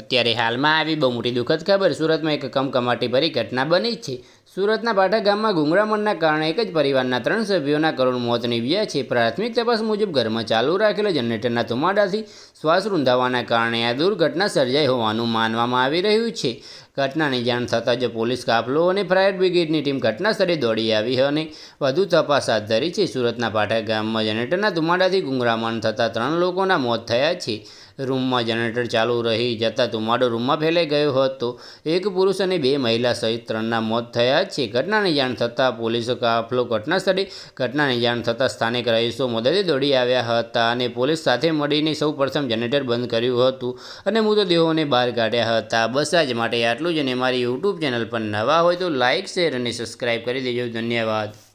અત્યારે હાલમાં આવી બહુ મોટી દુઃખદ ખબર સુરતમાં એક કમકમાટી ભરી ઘટના બની છે. સુરતના પાટા ગામમાં ગુંગળામણના કારણે એક જ પરિવારના ત્રણ સભ્યોના કરુણ મોત નીવ્યા છે. પ્રાથમિક તપાસ મુજબ ઘરમાં ચાલુ રાખેલા જનરેટરના ધુમાડાથી શ્વાસ રૂંધાવાના કારણે આ દુર્ઘટના સર્જાઈ હોવાનું માનવામાં આવી રહ્યું છે. ઘટનાની જાણ થતાં જ પોલીસ કાફલો અને ફાયર બ્રિગેડની ટીમ ઘટના સ્થળે દોડી આવી અને વધુ તપાસ હાથ ધરી છે. સુરતના પાટા ગામમાં જનરેટરના ધુમાડાથી ગુંગળામણ થતાં ત્રણ લોકોના મોત થયા છે. રૂમમાં જનરેટર ચાલુ રહી જતાં ધુમાડો રૂમમાં ફેલાઈ ગયો હતો. એક પુરુષ અને બે મહિલા સહિત ત્રણના મોત થયા છે. ઘટનાની જાણ થતાં પોલીસ કાફલો ઘટના સ્થળે ઘટનાની જાણ થતાં સ્થાનિક રહીશો મદદે દોડી આવ્યા હતા અને પોલીસ સાથે મળીને સૌ પ્રથમ જનરેટર બંધ કર્યું હતું અને મૃતદેહોને બહાર કાઢ્યા હતા. બસ આજ માટે આટલું જ અને મારી યુટ્યુબ ચેનલ પર નવા હોય તો લાઇક શેર અને સબસ્ક્રાઈબ કરી દેજો. ધન્યવાદ.